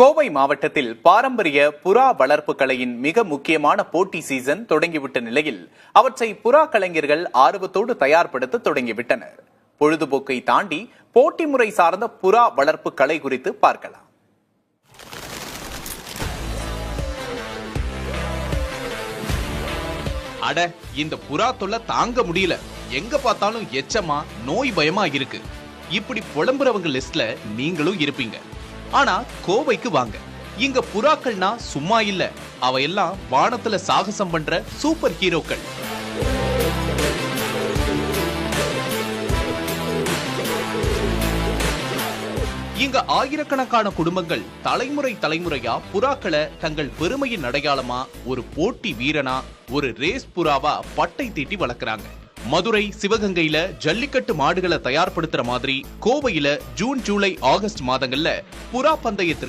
கோவை மாவட்டத்தில் பாரம்பரிய புறா வளர்ப்பு கலையின் மிக முக்கியமான போட்டி சீசன் தொடங்கிவிட்ட நிலையில் அவற்றை புறா கலைஞர்கள் ஆர்வத்தோடு தயார்படுத்த தொடங்கிவிட்டனர். பொழுதுபோக்கை தாண்டி போட்டி முறை சார்ந்த புறா வளர்ப்பு கலை குறித்து பார்க்கலாம். அட இந்த புறா தொல்லை தாங்க முடியல. எங்க பார்த்தாலும் எச்சமா நோய் பயமா இருக்கு. இப்படி புலம்புறவங்க லிஸ்ட்ல நீங்களும் இருப்பீங்க. ஆனா கோவைக்கு வாங்க. இங்க புறாக்கள்னா சும்மா இல்ல. அவையெல்லாம் வானத்துல சாகசம் பண்ற சூப்பர் ஹீரோக்கள். இங்கு ஆயிரக்கணக்கான குடும்பங்கள் தலைமுறை தலைமுறையா புறாக்களை தங்கள் பெருமையின் அடையாளமா ஒரு போட்டி வீரனா ஒரு ரேஸ் புறாவா பட்டை தீட்டி வளர்க்குறாங்க. மதுரை சிவகங்கையில ஜல்லிக்கட்டு மாடுகளை தயார்படுத்துற மாதிரி கோவையில ஜூன் ஜூலை ஆகஸ்ட் மாதங்கள்ல புறா பந்தயத்திற்கு